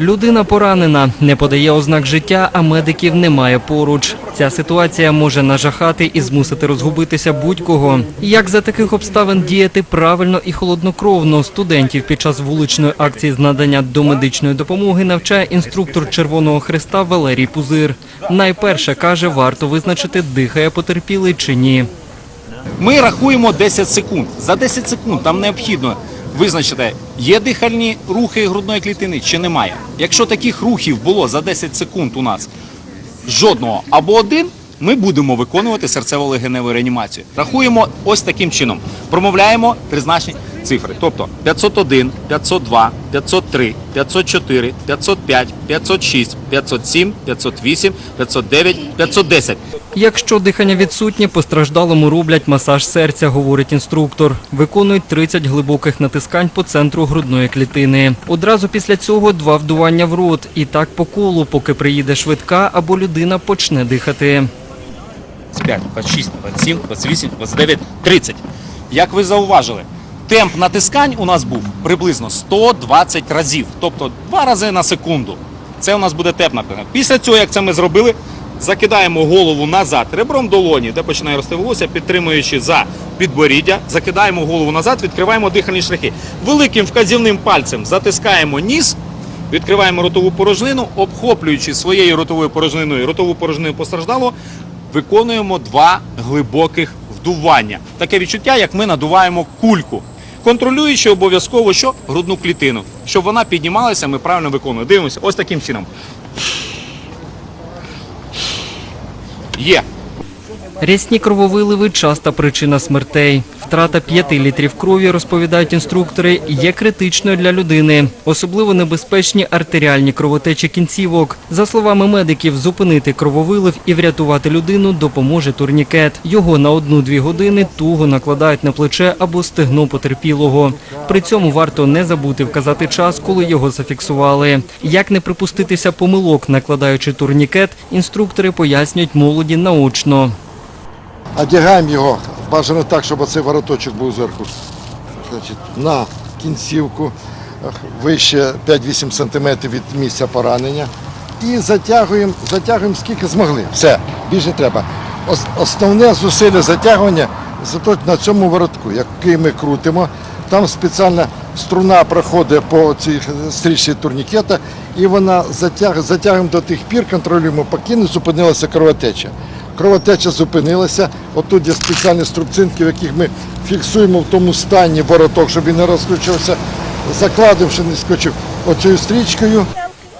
Людина поранена, не подає ознак життя, а медиків немає поруч. Ця ситуація може нажахати і змусити розгубитися будь-кого. Як за таких обставин діяти правильно і холоднокровно студентів під час вуличної акції з надання домедичної допомоги навчає інструктор Червоного Христа Валерій Пузир. Найперше каже, варто визначити, дихає потерпілий чи ні. Ми рахуємо 10 секунд. За 10 секунд нам необхідно визначити, є дихальні рухи грудної клітини чи немає. Якщо таких рухів було за 10 секунд у нас жодного або один, ми будемо виконувати серцево-легеневу реанімацію. Рахуємо ось таким чином. Промовляємо тризначні цифри. Тобто 501, 502, 503, 504, 505, 506, 507, 508, 509, 510. Якщо дихання відсутнє, постраждалому роблять масаж серця, говорить інструктор. Виконують 30 глибоких натискань по центру грудної клітини. Одразу після цього два вдування в рот. І так по колу, поки приїде швидка або людина почне дихати. 25, 26, 27, 28, 29, 30. Як ви зауважили, темп натискань у нас був приблизно 120 разів, тобто два рази на секунду. Це у нас буде темп натискань. Після цього, як це ми зробили, закидаємо голову назад, ребром долоні, де починає рости волосся, підтримуючи за підборіддя, закидаємо голову назад, відкриваємо дихальні шляхи. Великим вказівним пальцем затискаємо ніс, відкриваємо ротову порожнину, обхоплюючи своєю ротовою порожниною ротову порожнину постраждалого, виконуємо два глибоких вдування. Таке відчуття, як ми надуваємо кульку. Контролюючи обов'язково що грудну клітину, щоб вона піднімалася, ми правильно виконуємо. Дивимося ось таким чином. Є. Рясні крововиливи часта причина смертей. Втрата 5 літрів крові, розповідають інструктори, є критичною для людини. Особливо небезпечні артеріальні кровотечі кінцівок. За словами медиків, зупинити крововилив і врятувати людину допоможе турнікет. Його на одну-дві години туго накладають на плече або стегно потерпілого. При цьому варто не забути вказати час, коли його зафіксували. Як не припуститися помилок, накладаючи турнікет, інструктори пояснюють молоді наочно. Одягаємо його бажано так, щоб оцей вороточок був зверху. Значить, на кінцівку вище 5-8 см від місця поранення. І затягуємо, затягуємо скільки змогли. Все, більше треба. Основне зусилля затягування на цьому воротку, який ми крутимо. Там спеціальна струна проходить по цій стрічці турнікета, і вона затяг, затягуємо до тих пір, контролюємо, поки не зупинилася кровотеча. Кровотеча зупинилася. Отут є спеціальні струбцинки, в яких ми фіксуємо в тому стані вороток, щоб він не розкручувався. Закладемо, щоб не скочив оцією стрічкою.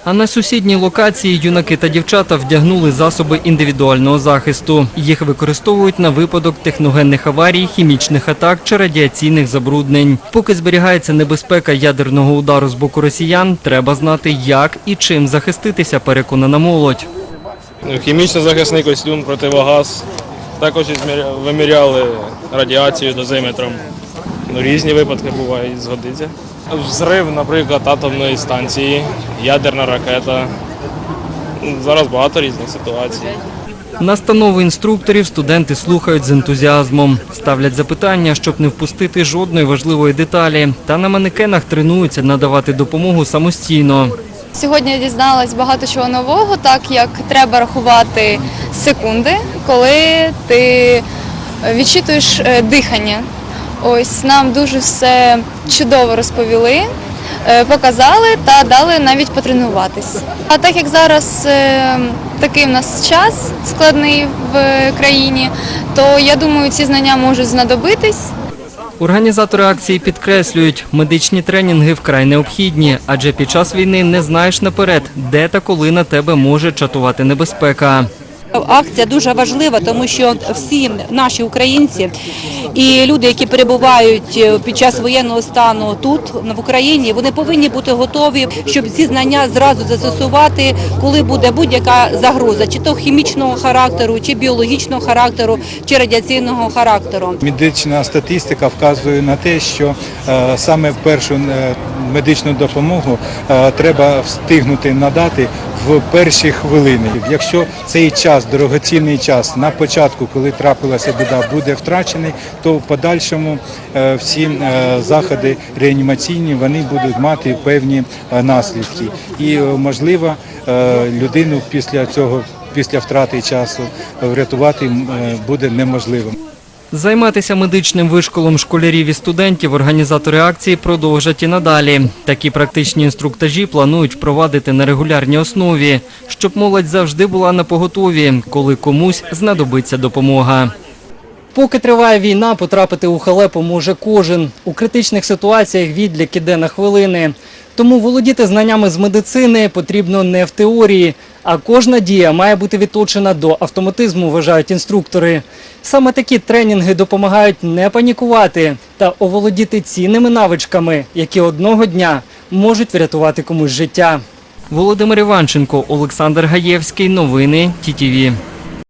А на сусідній локації юнаки та дівчата вдягнули засоби індивідуального захисту. Їх використовують на випадок техногенних аварій, хімічних атак чи радіаційних забруднень. Поки зберігається небезпека ядерного удару з боку росіян, треба знати, як і чим захиститися, переконана молодь. Хімічно захисний костюм, противогаз. Також виміряли радіацію дозиметром. Ну, різні випадки бувають, згодиться. Взрив, наприклад, атомної станції, ядерна ракета. Зараз багато різних ситуацій. Настанови інструкторів студенти слухають з ентузіазмом, ставлять запитання, щоб не впустити жодної важливої деталі. Та на манекенах тренуються надавати допомогу самостійно. Сьогодні я дізналась багато чого нового, так як треба рахувати секунди, коли ти відчитуєш е, дихання. Ось нам дуже все чудово розповіли, е, показали та дали навіть потренуватись. А так як зараз е, такий в нас час складний в країні, то я думаю, ці знання можуть знадобитись. Організатори акції підкреслюють, медичні тренінги вкрай необхідні, адже під час війни не знаєш наперед, де та коли на тебе може чатувати небезпека. Акція дуже важлива, тому що всі наші українці і люди, які перебувають е, під час воєнного стану тут в Україні, вони повинні бути готові, щоб ці знання зразу застосувати, коли буде будь-яка загроза, чи то хімічного характеру, чи біологічного характеру, чи радіаційного характеру. Медична статистика вказує на те, що е, саме першу е, медичну допомогу треба встигнути надати в перші хвилини. Якщо цей час дорогоцінний час на початку, коли трапилася біда, буде втрачений, то в подальшому е, всі е, заходи реанімаційні вони будуть мати певні е, наслідки. І можливо людину після цього, після втрати часу, врятувати буде неможливим. Займатися медичним вишколом школярів і студентів організатори акції продовжать і надалі. Такі практичні інструктажі планують впровадити на регулярній основі, щоб молодь завжди була на поготові, коли комусь знадобиться допомога. Поки триває війна, потрапити у халепу може кожен. У критичних ситуаціях відлік іде на хвилини. Тому володіти знаннями з медицини потрібно не в теорії, а кожна дія має бути відточена до автоматизму, вважають інструктори. Саме такі тренінги допомагають не панікувати та оволодіти цінними навичками, які одного дня можуть врятувати комусь життя. Володимир Іванченко, Олександр Гаєвський. Новини ТІТІВІ.